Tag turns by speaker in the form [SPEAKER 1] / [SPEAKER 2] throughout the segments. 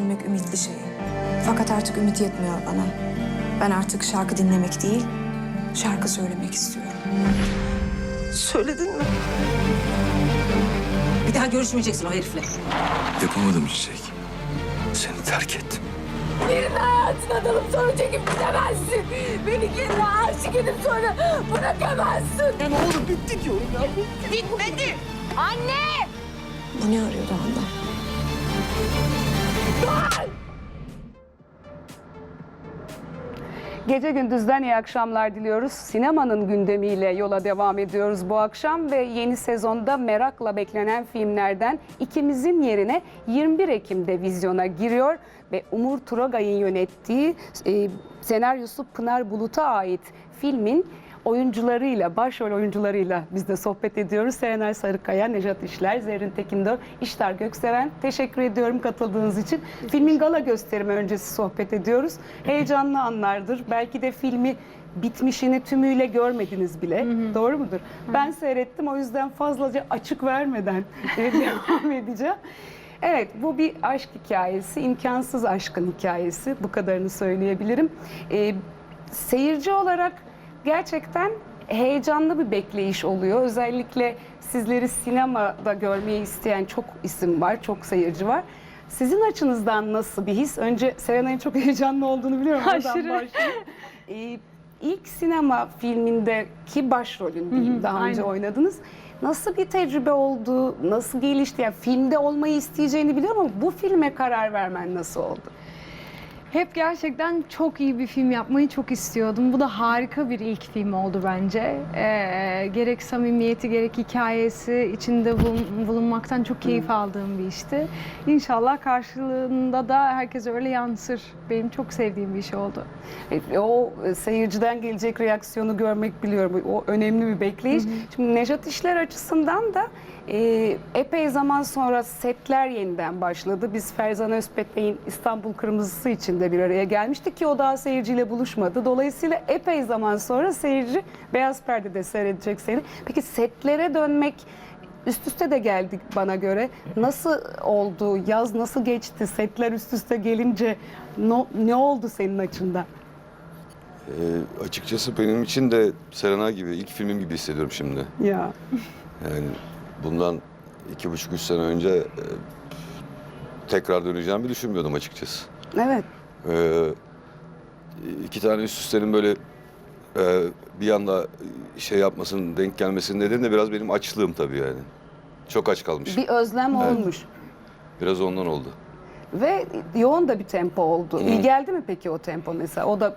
[SPEAKER 1] düşünmek ümitli şey. Fakat artık ümit yetmiyor bana. Ben artık şarkı dinlemek değil, şarkı söylemek istiyorum.
[SPEAKER 2] Söyledin mi?
[SPEAKER 3] Bir daha görüşmeyeceksin o herifle.
[SPEAKER 4] Yapamadım Çiçek. Seni terk ettim.
[SPEAKER 5] Birinin hayatına dalıp sonra çekip gidemezsin. Beni kendine aşık edip sonra bırakamazsın.
[SPEAKER 2] Ya ne olur bitti diyorum ya.
[SPEAKER 5] Bitmedi. Anne!
[SPEAKER 1] Bu ne arıyordu Handan?
[SPEAKER 6] Gece gündüzden iyi akşamlar diliyoruz. Sinemanın gündemiyle yola devam ediyoruz bu akşam ve yeni sezonda merakla beklenen filmlerden ikimizin yerine 21 Ekim'de vizyona giriyor ve Umur Turagay'ın yönettiği e, senaryosu Pınar Bulut'a ait filmin oyuncularıyla, başrol oyuncularıyla biz de sohbet ediyoruz. Serenay Sarıkaya, Nejat İşler, Zerrin Tekindor, İştar Gökseven. Teşekkür ediyorum katıldığınız için. Filmin gala gösterimi öncesi sohbet ediyoruz. Heyecanlı anlardır. Belki de filmi bitmişini tümüyle görmediniz bile. Doğru mudur? Ben seyrettim o yüzden fazlaca açık vermeden e, devam edeceğim. Evet bu bir aşk hikayesi, imkansız aşkın hikayesi. Bu kadarını söyleyebilirim. Ee, seyirci olarak gerçekten heyecanlı bir bekleyiş oluyor. Özellikle sizleri sinemada görmeyi isteyen çok isim var, çok seyirci var. Sizin açınızdan nasıl bir his? Önce Serenay'ın çok heyecanlı olduğunu biliyorum.
[SPEAKER 7] Aşırı.
[SPEAKER 6] Ee, ilk sinema filmindeki başrolün diyeyim, daha önce
[SPEAKER 7] aynen.
[SPEAKER 6] oynadınız. Nasıl bir tecrübe oldu? Nasıl gelişti? Yani filmde olmayı isteyeceğini biliyorum ama bu filme karar vermen nasıl oldu?
[SPEAKER 7] Hep gerçekten çok iyi bir film yapmayı çok istiyordum. Bu da harika bir ilk film oldu bence. Ee, gerek samimiyeti gerek hikayesi içinde bulun- bulunmaktan çok keyif aldığım bir işti. İnşallah karşılığında da herkes öyle yansır. Benim çok sevdiğim bir iş oldu.
[SPEAKER 6] E, O e, seyirciden gelecek reaksiyonu görmek biliyorum. O önemli bir bekleyiş. Şimdi Nejat İşler açısından da e, epey zaman sonra setler yeniden başladı. Biz Ferzan Özpet Bey'in İstanbul Kırmızısı için de bir araya gelmiştik ki o daha seyirciyle buluşmadı. Dolayısıyla epey zaman sonra seyirci Beyaz Perde'de seyredecek seni. Peki setlere dönmek üst üste de geldik bana göre. Nasıl oldu? Yaz nasıl geçti? Setler üst üste gelince no- ne oldu senin açından?
[SPEAKER 4] Ee, açıkçası benim için de Serena gibi, ilk filmim gibi hissediyorum şimdi.
[SPEAKER 6] Ya.
[SPEAKER 4] Yani bundan iki buçuk, üç sene önce e, tekrar döneceğimi düşünmüyordum açıkçası.
[SPEAKER 6] Evet.
[SPEAKER 4] Ee, iki tane üst üstenin böyle e, bir anda şey yapmasının, denk gelmesinin nedeni de biraz benim açlığım tabii yani. Çok aç kalmışım.
[SPEAKER 6] Bir özlem
[SPEAKER 4] Evet.
[SPEAKER 6] olmuş.
[SPEAKER 4] Biraz ondan oldu.
[SPEAKER 6] Ve yoğun da bir tempo oldu. İyi geldi mi peki o tempo mesela? O da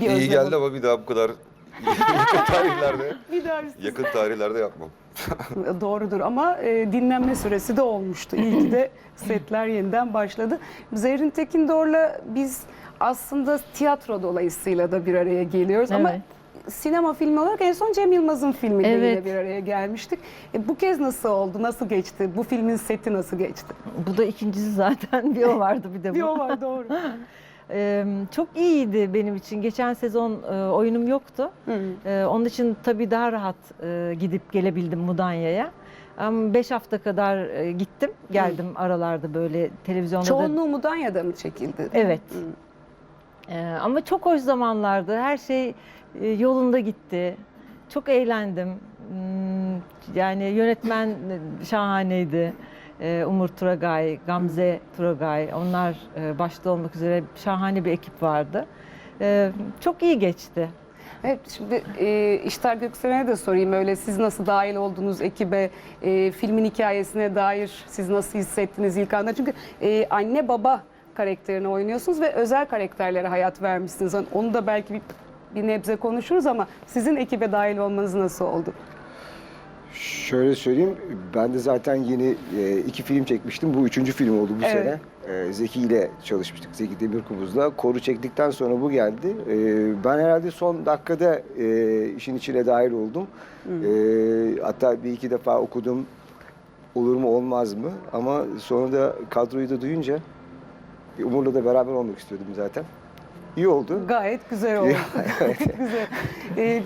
[SPEAKER 6] bir özlem
[SPEAKER 4] İyi geldi
[SPEAKER 6] oldu.
[SPEAKER 4] ama bir daha bu kadar yakın tarihlerde,
[SPEAKER 6] Bir daha üst-
[SPEAKER 4] yakın tarihlerde yapmam.
[SPEAKER 6] Doğrudur ama e, dinlenme süresi de olmuştu. İyi ki de setler yeniden başladı. Zerrin Tekindor'la biz aslında tiyatro dolayısıyla da bir araya geliyoruz ama
[SPEAKER 8] Evet.
[SPEAKER 6] sinema filmi olarak en son Cem Yılmaz'ın filmiyle yine
[SPEAKER 8] Evet.
[SPEAKER 6] bir araya gelmiştik. E, bu kez nasıl oldu? Nasıl geçti? Bu filmin seti nasıl geçti?
[SPEAKER 8] Bu da ikincisi zaten. Bir o vardı bir de bu.
[SPEAKER 6] Bir o var doğru.
[SPEAKER 8] Ee, çok iyiydi benim için. Geçen sezon e, oyunum yoktu.
[SPEAKER 6] Hı.
[SPEAKER 8] Ee, onun için tabii daha rahat e, gidip gelebildim Mudanya'ya. Ama beş hafta kadar e, gittim. Geldim aralarda böyle televizyonda da.
[SPEAKER 6] Çoğunluğu Mudanya'da mı çekildi?
[SPEAKER 8] Evet.
[SPEAKER 6] Hı.
[SPEAKER 8] Ee, ama çok hoş zamanlardı. Her şey e, yolunda gitti. Çok eğlendim. Hmm, Yani yönetmen e, şahaneydi. Ee, Umur Turagay, Gamze Turagay, onlar e, başta olmak üzere şahane bir ekip vardı. Ee, Çok iyi geçti.
[SPEAKER 6] Evet, şimdi e, İştar Gökseven'e de sorayım öyle siz nasıl dahil oldunuz ekibe, e, filmin hikayesine dair siz nasıl hissettiniz ilk anda? Çünkü e, anne baba karakterini oynuyorsunuz ve özel karakterlere hayat vermişsiniz. Onu da belki bir, bir nebze konuşuruz ama sizin ekibe dahil olmanız nasıl oldu?
[SPEAKER 9] Şöyle söyleyeyim, ben de zaten yeni e, iki film çekmiştim. Bu üçüncü film oldu bu
[SPEAKER 6] Evet.
[SPEAKER 9] sene. E, Zeki ile çalışmıştık, Zeki Demirkubuz'la. Koru çektikten sonra bu geldi. E, ben herhalde son dakikada e, işin içine dahil oldum. E, hatta bir iki defa okudum, olur mu olmaz mı? Ama sonra da kadroyu da duyunca, e, Umur'la da beraber olmak istiyordum zaten. İyi oldu.
[SPEAKER 6] Gayet güzel oldu. Gayet güzel. E,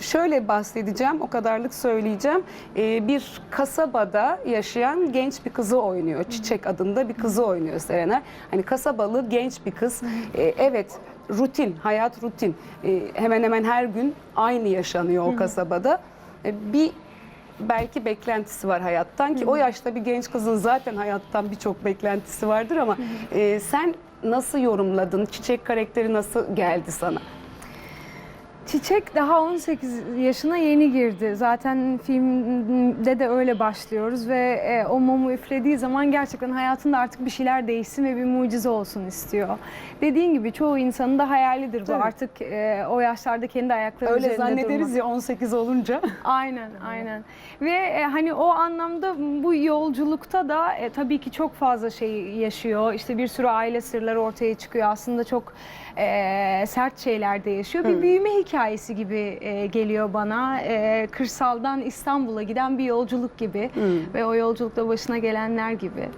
[SPEAKER 6] şöyle bahsedeceğim, o kadarlık söyleyeceğim. Ee, bir kasabada yaşayan genç bir kızı oynuyor. Çiçek adında bir kızı oynuyor Serenay. Hani kasabalı genç bir kız. Ee, evet, rutin, hayat rutin. Ee, hemen hemen her gün aynı yaşanıyor o kasabada. Ee, bir belki beklentisi var hayattan ki o yaşta bir genç kızın zaten hayattan birçok beklentisi vardır ama e, sen nasıl yorumladın? Çiçek karakteri nasıl geldi sana?
[SPEAKER 7] Çiçek daha 18 yaşına yeni girdi. Zaten filmde de öyle başlıyoruz ve e, o mumu üflediği zaman gerçekten hayatında artık bir şeyler değişsin ve bir mucize olsun istiyor. Dediğin gibi çoğu insanın da hayalidir bu.
[SPEAKER 6] Tabii.
[SPEAKER 7] Artık e, o yaşlarda kendi ayakları
[SPEAKER 6] Öyle
[SPEAKER 7] üzerinde
[SPEAKER 6] zannederiz
[SPEAKER 7] durmak.
[SPEAKER 6] ya 18 olunca.
[SPEAKER 7] Aynen, aynen. Ve e, hani o anlamda bu yolculukta da e, tabii ki çok fazla şey yaşıyor. İşte bir sürü aile sırları ortaya çıkıyor. Aslında çok e, sert şeyler de yaşıyor. Bir büyüme hikayesi gibi e, geliyor bana. E, kırsaldan İstanbul'a giden bir yolculuk gibi ve o yolculukta başına gelenler gibi.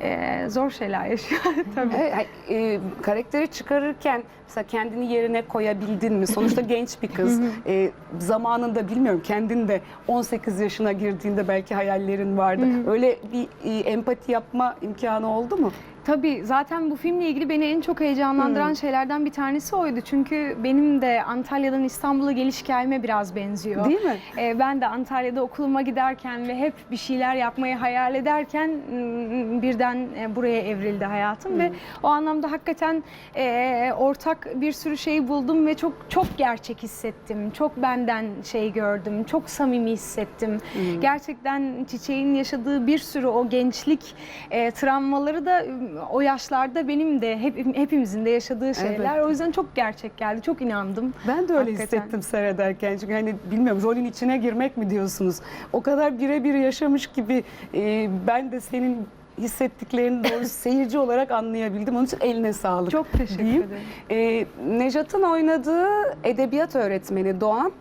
[SPEAKER 7] E, zor şeyler yaşıyor tabii.
[SPEAKER 6] Evet, e, karakteri çıkarırken mesela kendini yerine koyabildin mi? Sonuçta genç bir kız. E, zamanında bilmiyorum kendin de 18 yaşına girdiğinde belki hayallerin vardı. Öyle bir e, empati yapma imkanı oldu mu?
[SPEAKER 7] Tabii zaten bu filmle ilgili beni en çok heyecanlandıran şeylerden bir tanesi oydu. Çünkü benim de Antalya'dan İstanbul'a geliş hikayeme biraz benziyor.
[SPEAKER 6] Değil mi?
[SPEAKER 7] Ee, ben de Antalya'da okuluma giderken ve hep bir şeyler yapmayı hayal ederken mm, birden e, buraya evrildi hayatım ve o anlamda hakikaten e, ortak bir sürü şey buldum ve çok çok gerçek hissettim. Çok benden şey gördüm. Çok samimi hissettim. Gerçekten Çiçeğin yaşadığı bir sürü o gençlik e, travmaları da m, o yaşlarda benim de hep, hepimizin de yaşadığı şeyler. O yüzden çok gerçek geldi. Çok inandım.
[SPEAKER 6] Ben de öyle
[SPEAKER 7] Hakikaten.
[SPEAKER 6] hissettim seyrederken. Çünkü hani bilmiyorum rolün içine girmek mi diyorsunuz? O kadar birebir yaşamış gibi e, ben de senin hissettiklerini doğru seyirci olarak anlayabildim. Onun için eline sağlık.
[SPEAKER 7] Çok teşekkür
[SPEAKER 6] diyeyim.
[SPEAKER 7] ederim.
[SPEAKER 6] E, Nejat'ın oynadığı edebiyat öğretmeni Doğan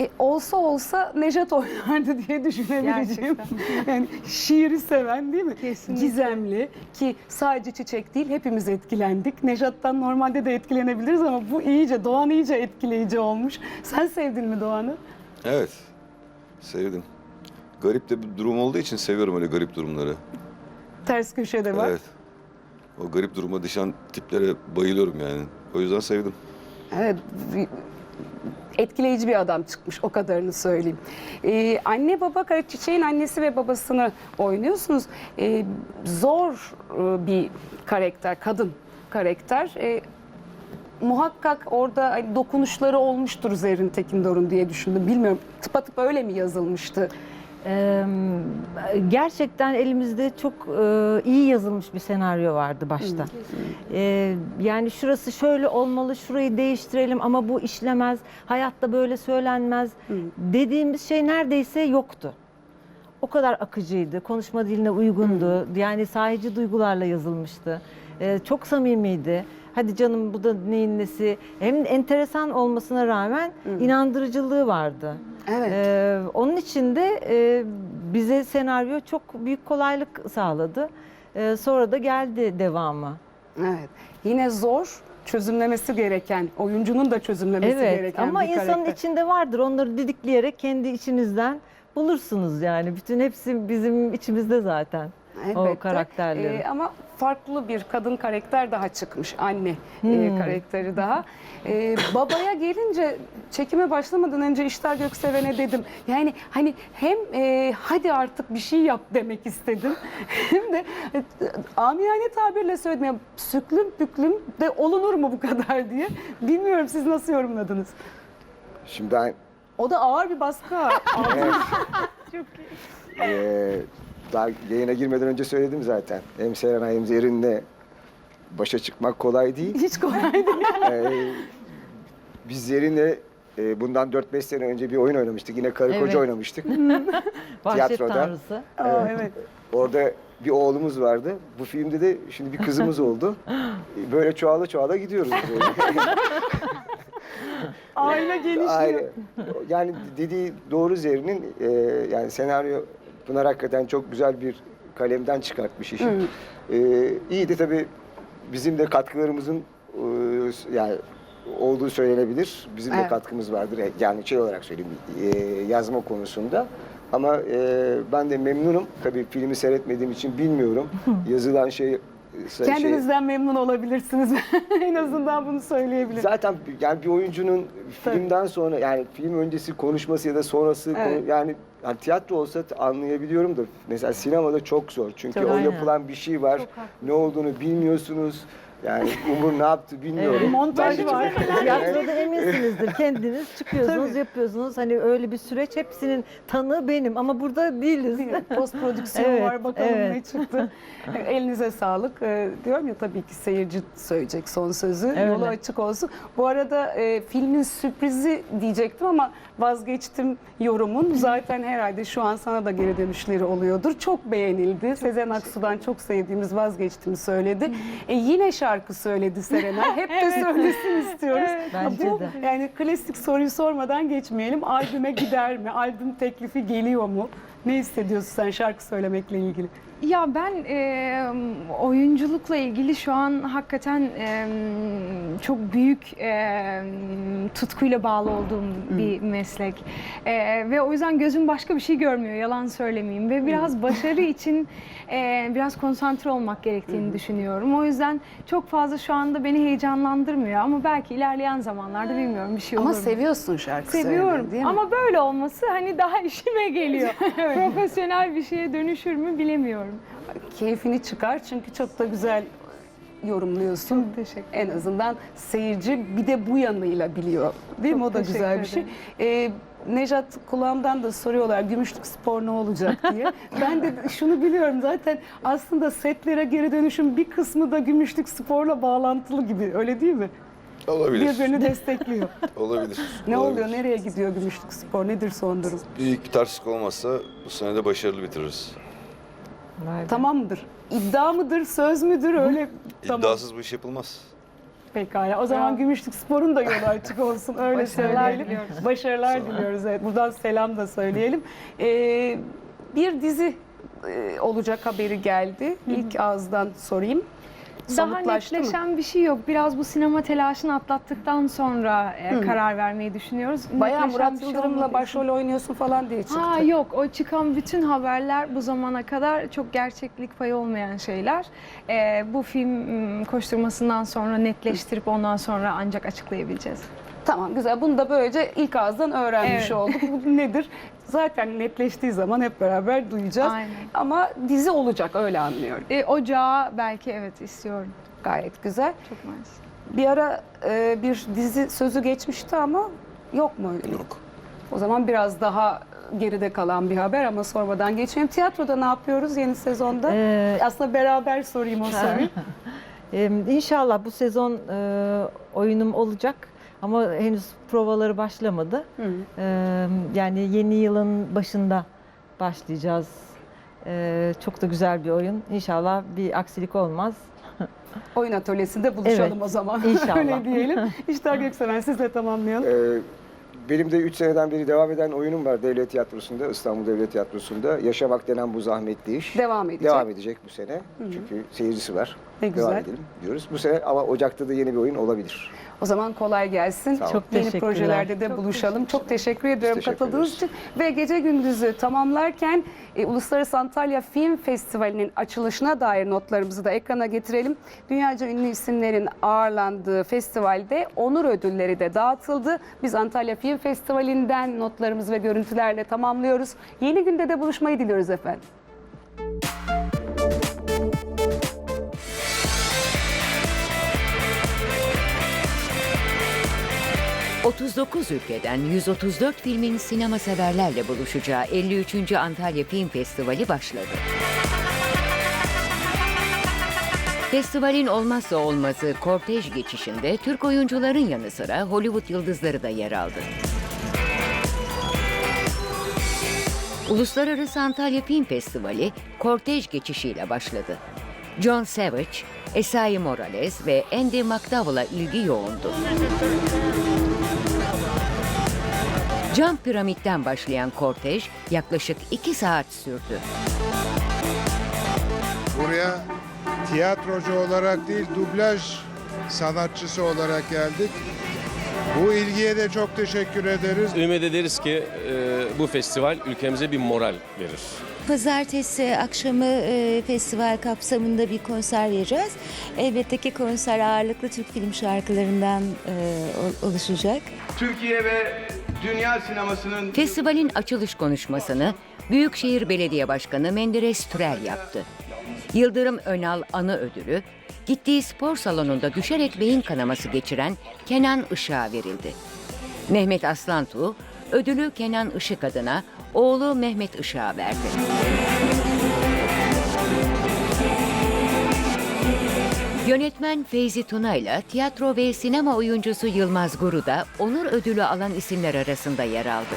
[SPEAKER 6] e, olsa olsa Nejat oynardı diye düşünebileceğim. Yani şiiri seven değil mi?
[SPEAKER 7] Kesinlikle.
[SPEAKER 6] Gizemli ki sadece çiçek değil hepimiz etkilendik. Nejat'tan normalde de etkilenebiliriz ama bu iyice Doğan iyice etkileyici olmuş. Sen sevdin mi Doğan'ı?
[SPEAKER 4] Evet. Sevdim. Garip de bir durum olduğu için seviyorum öyle garip durumları.
[SPEAKER 6] Ters köşede var.
[SPEAKER 4] Evet. O garip duruma düşen tiplere bayılıyorum yani. O yüzden sevdim.
[SPEAKER 6] Evet. Etkileyici bir adam çıkmış o kadarını söyleyeyim. Ee, anne baba Çiçeğin annesi ve babasını oynuyorsunuz. Ee, zor e, bir karakter, kadın karakter. Ee, muhakkak orada hani dokunuşları olmuştur Zerrin Tekindor'un diye düşündüm. Bilmiyorum tıpatıp öyle mi yazılmıştı?
[SPEAKER 8] Ee, gerçekten elimizde çok e, iyi yazılmış bir senaryo vardı başta. Ee, yani şurası şöyle olmalı, şurayı değiştirelim ama bu işlemez, hayatta böyle söylenmez dediğimiz şey neredeyse yoktu. O kadar akıcıydı, konuşma diline uygundu, yani sahici duygularla yazılmıştı. Ee, çok samimiydi. Hadi canım bu da neyin nesi. Hem enteresan olmasına rağmen inandırıcılığı vardı.
[SPEAKER 6] Evet.
[SPEAKER 8] Ee, onun için de e, bize senaryo çok büyük kolaylık sağladı. Ee, sonra da geldi devamı.
[SPEAKER 6] Evet. Yine zor çözümlemesi gereken, oyuncunun da çözümlemesi
[SPEAKER 8] Evet
[SPEAKER 6] gereken
[SPEAKER 8] ama
[SPEAKER 6] bir
[SPEAKER 8] insanın
[SPEAKER 6] karakter.
[SPEAKER 8] içinde vardır. Onları didikleyerek kendi içinizden bulursunuz yani. Bütün hepsi bizim içimizde zaten. O
[SPEAKER 6] Elbette.
[SPEAKER 8] karakterleri.
[SPEAKER 6] Ee, ama farklı bir kadın karakter daha çıkmış. Anne e,
[SPEAKER 8] Hmm.
[SPEAKER 6] karakteri daha. Ee, babaya gelince çekime başlamadan önce İştar Gökseven'e dedim. Yani hani hem e, hadi artık bir şey yap demek istedim. hem de e, amiyane tabirle söyledim. Yani, süklüm püklüm de olunur mu bu kadar diye. Bilmiyorum siz nasıl yorumladınız?
[SPEAKER 9] Şimdi ben
[SPEAKER 6] O da ağır bir baskı.
[SPEAKER 9] evet, eee, daha yayına girmeden önce söyledim zaten. Hem Serenay hem Zerrin'le başa çıkmak kolay değil.
[SPEAKER 6] Hiç kolay değil.
[SPEAKER 9] Eee, biz Zerrin'le e, bundan 4-5 sene önce bir oyun oynamıştık. Yine karı koca
[SPEAKER 8] Evet.
[SPEAKER 9] oynamıştık.
[SPEAKER 8] Vahşet
[SPEAKER 9] Tiyatroda.
[SPEAKER 8] tanrısı.
[SPEAKER 6] Aa, evet.
[SPEAKER 9] Orada bir oğlumuz vardı. Bu filmde de şimdi bir kızımız oldu. Böyle çoğala çoğala gidiyoruz. Böyle.
[SPEAKER 6] Aile genişliyor.
[SPEAKER 9] Aile. Yani dediği doğru Zerrin'in e, yani senaryo Pınar hakikaten çok güzel bir kalemden çıkartmış işi. E, iyi de tabii bizim de katkılarımızın e, yani olduğu söylenebilir. Bizim de
[SPEAKER 6] Evet.
[SPEAKER 9] katkımız vardır. E, Yani şey olarak söyleyeyim e, yazma konusunda. Ama e, ben de memnunum. Tabii filmi seyretmediğim için bilmiyorum. Yazılan şey şey-
[SPEAKER 6] Kendinizden memnun olabilirsiniz. en azından bunu söyleyebilirim.
[SPEAKER 9] Zaten yani bir oyuncunun filmden sonra yani film öncesi konuşması ya da sonrası
[SPEAKER 6] Evet.
[SPEAKER 9] konu- yani, yani tiyatro olsa anlayabiliyorum da mesela sinemada çok zor. Çünkü
[SPEAKER 8] Çok
[SPEAKER 9] o
[SPEAKER 8] aynen.
[SPEAKER 9] yapılan bir şey var. Ne olduğunu bilmiyorsunuz. Yani Umur ne yaptı bilmiyorum.
[SPEAKER 6] Montaj var.
[SPEAKER 8] Tiyatroda eminsinizdir. Kendiniz çıkıyorsunuz,
[SPEAKER 6] Tabii.
[SPEAKER 8] yapıyorsunuz. Hani öyle bir süreç hepsinin tanığı benim ama burada değiliz.
[SPEAKER 6] Post prodüksiyon
[SPEAKER 8] Evet,
[SPEAKER 6] var bakalım
[SPEAKER 8] evet.
[SPEAKER 6] ne çıktı. Elinize sağlık. Ee, diyorum ya tabii ki seyirci söyleyecek son sözü.
[SPEAKER 8] Öyle.
[SPEAKER 6] Yolu açık olsun. Bu arada e, filmin sürprizi diyecektim ama vazgeçtim yorumun. Zaten herhalde şu an sana da geri dönüşleri oluyordur. Çok beğenildi. Sezen Aksu'dan çok sevdiğimiz vazgeçtim söyledi. E, yine şarkı söyledi Serenay. Hep de söylesin istiyoruz.
[SPEAKER 8] Bence
[SPEAKER 6] Bu,
[SPEAKER 8] de.
[SPEAKER 6] yani klasik soruyu sormadan geçmeyelim. Albüme gider mi? Albüm teklifi geliyor mu? Ne hissediyorsun sen şarkı söylemekle ilgili?
[SPEAKER 7] Ya ben e, oyunculukla ilgili şu an hakikaten e, çok büyük e, tutkuyla bağlı olduğum bir meslek. E, ve o yüzden gözüm başka bir şey görmüyor, yalan söylemeyeyim. Ve biraz başarı için e, biraz konsantre olmak gerektiğini düşünüyorum. O yüzden çok fazla şu anda beni heyecanlandırmıyor. Ama belki ilerleyen zamanlarda bilmiyorum bir şey olur
[SPEAKER 6] Ama
[SPEAKER 7] mu?
[SPEAKER 6] seviyorsun şarkı
[SPEAKER 7] Seviyorum
[SPEAKER 6] değil mi?
[SPEAKER 7] ama böyle olması hani daha işime geliyor. Profesyonel bir şeye dönüşür mü bilemiyorum.
[SPEAKER 6] Keyfini çıkar çünkü çok da güzel yorumluyorsun.
[SPEAKER 7] Çok teşekkür
[SPEAKER 6] En azından seyirci bir de bu yanıyla biliyor. Değil mi?
[SPEAKER 7] Çok
[SPEAKER 6] O da güzel bir şey. Ee, Nejat kulağımdan da soruyorlar gümüşlük spor ne olacak diye. ben de şunu biliyorum zaten aslında setlere geri dönüşüm bir kısmı da gümüşlük sporla bağlantılı gibi öyle değil mi?
[SPEAKER 4] Olabilir.
[SPEAKER 6] Birbirini destekliyor.
[SPEAKER 4] Olabilir.
[SPEAKER 6] Ne
[SPEAKER 4] Olabilir.
[SPEAKER 6] oluyor? Nereye gidiyor gümüşlük spor? Nedir son durum?
[SPEAKER 4] Büyük bir terslik olmazsa bu sene de başarılı bitiririz.
[SPEAKER 8] Vay be.
[SPEAKER 6] Tamam mıdır? İddia mıdır? Söz müdür? Öyle tamam.
[SPEAKER 4] İddiasız bu iş yapılmaz.
[SPEAKER 6] Pekala. O zaman Gümüşlük Spor'un da yolu açık olsun. Öyle
[SPEAKER 7] Başarılar
[SPEAKER 6] söyleyelim.
[SPEAKER 7] diliyoruz.
[SPEAKER 6] Başarılar diliyoruz. Evet. Buradan selam da söyleyelim. Ee, bir dizi e, olacak haberi geldi. İlk ağızdan sorayım.
[SPEAKER 7] Daha
[SPEAKER 6] Somutlaştı mı?
[SPEAKER 7] netleşen bir şey yok. Biraz bu sinema telaşını atlattıktan sonra e, karar vermeyi düşünüyoruz.
[SPEAKER 6] Bayağı
[SPEAKER 7] Netleşen
[SPEAKER 6] Murat
[SPEAKER 7] şey
[SPEAKER 6] Yıldırım'la başrol oynuyorsun falan diye çıktı.
[SPEAKER 7] Ha yok o çıkan bütün haberler bu zamana kadar çok gerçeklik payı olmayan şeyler. E, bu film koşturmasından sonra netleştirip ondan sonra ancak açıklayabileceğiz.
[SPEAKER 6] Tamam güzel. Bunu da böylece ilk ağızdan öğrenmiş
[SPEAKER 7] Evet.
[SPEAKER 6] olduk. Bu nedir? Zaten netleştiği zaman hep beraber duyacağız.
[SPEAKER 7] Aynen.
[SPEAKER 6] Ama dizi olacak öyle anlıyorum.
[SPEAKER 7] E, ocağı belki evet istiyorum.
[SPEAKER 6] Gayet güzel.
[SPEAKER 7] Çok maalesef.
[SPEAKER 6] Bir ara e, bir dizi sözü geçmişti ama yok mu öyle?
[SPEAKER 4] Yok.
[SPEAKER 6] O zaman biraz daha geride kalan bir haber ama sormadan geçeyim. Tiyatroda ne yapıyoruz yeni sezonda?
[SPEAKER 8] Ee,
[SPEAKER 6] Aslında beraber sorayım o soruyu.
[SPEAKER 8] Ee, İnşallah bu sezon e, oyunum olacak ama henüz provaları başlamadı.
[SPEAKER 6] Hı.
[SPEAKER 8] Ee, yani yeni yılın başında başlayacağız. Ee, çok da güzel bir oyun. İnşallah bir aksilik olmaz.
[SPEAKER 6] Oyun atölyesinde buluşalım
[SPEAKER 8] Evet,
[SPEAKER 6] o zaman.
[SPEAKER 8] inşallah.
[SPEAKER 6] Öyle diyelim. İşte Gökseven sizle tamamlayalım.
[SPEAKER 9] Ee, benim de 3 seneden beri devam eden oyunum var Devlet Tiyatrosu'nda, İstanbul Devlet Tiyatrosu'nda. Yaşamak denen bu zahmetli iş.
[SPEAKER 6] Devam edecek.
[SPEAKER 9] Devam edecek bu sene. Çünkü seyircisi var.
[SPEAKER 6] Ne
[SPEAKER 9] Devam
[SPEAKER 6] güzel.
[SPEAKER 9] edelim diyoruz. Bu sene ama Ocak'ta da yeni bir oyun olabilir.
[SPEAKER 6] O zaman kolay gelsin.
[SPEAKER 8] Çok
[SPEAKER 6] Yeni
[SPEAKER 8] teşekkürler.
[SPEAKER 6] projelerde de buluşalım. Çok teşekkür ediyorum
[SPEAKER 9] teşekkür
[SPEAKER 6] katıldığınız için. Ve gece gündüzü tamamlarken e, Uluslararası Antalya Film Festivali'nin açılışına dair notlarımızı da ekrana getirelim. Dünyaca ünlü isimlerin ağırlandığı festivalde onur ödülleri de dağıtıldı. Biz Antalya Film Festivali'nden notlarımız ve görüntülerle tamamlıyoruz. Yeni günde de buluşmayı diliyoruz efendim.
[SPEAKER 3] 39 ülkeden 134 filmin sinema severlerle buluşacağı 53. Antalya Film Festivali başladı. Festivalin olmazsa olmazı kortej geçişinde Türk oyuncuların yanı sıra Hollywood yıldızları da yer aldı. Uluslararası Antalya Film Festivali kortej geçişiyle başladı. John Savage, Esai Morales ve Andy McDowell'a ilgi yoğundu. Cam piramitten başlayan kortej yaklaşık iki saat sürdü.
[SPEAKER 10] Buraya tiyatrocu olarak değil dublaj sanatçısı olarak geldik. Bu ilgiye de çok teşekkür ederiz.
[SPEAKER 11] Ümit ederiz ki e, bu festival ülkemize bir moral verir.
[SPEAKER 5] Pazartesi akşamı e, festival kapsamında bir konser vereceğiz. Elbette ki konser ağırlıklı Türk film şarkılarından e, ol- oluşacak.
[SPEAKER 12] Türkiye ve dünya sinemasının
[SPEAKER 3] Festivalin açılış konuşmasını Büyükşehir Belediye Başkanı Menderes Türel yaptı. Yıldırım Önal Anı Ödülü, gittiği spor salonunda düşerek beyin kanaması geçiren Kenan Işık'a verildi. Mehmet Aslantuğ, ödülü Kenan Işık adına oğlu Mehmet Işık'a verdi. Yönetmen Feyzi Tuna ile tiyatro ve sinema oyuncusu Yılmaz Guru da onur ödülü alan isimler arasında yer aldı.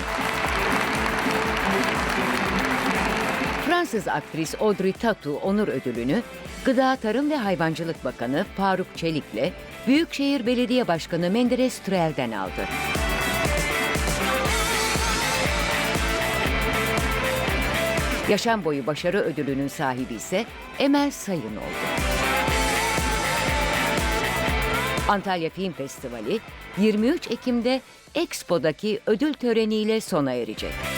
[SPEAKER 3] Fransız aktris Audrey Tautou onur ödülünü Gıda Tarım ve Hayvancılık Bakanı Faruk Çelik'le Büyükşehir Belediye Başkanı Menderes Türel'den aldı. Yaşam boyu başarı ödülünün sahibi ise Emel Sayın oldu. Antalya Film Festivali 23 Ekim'de Expo'daki ödül töreniyle sona erecek.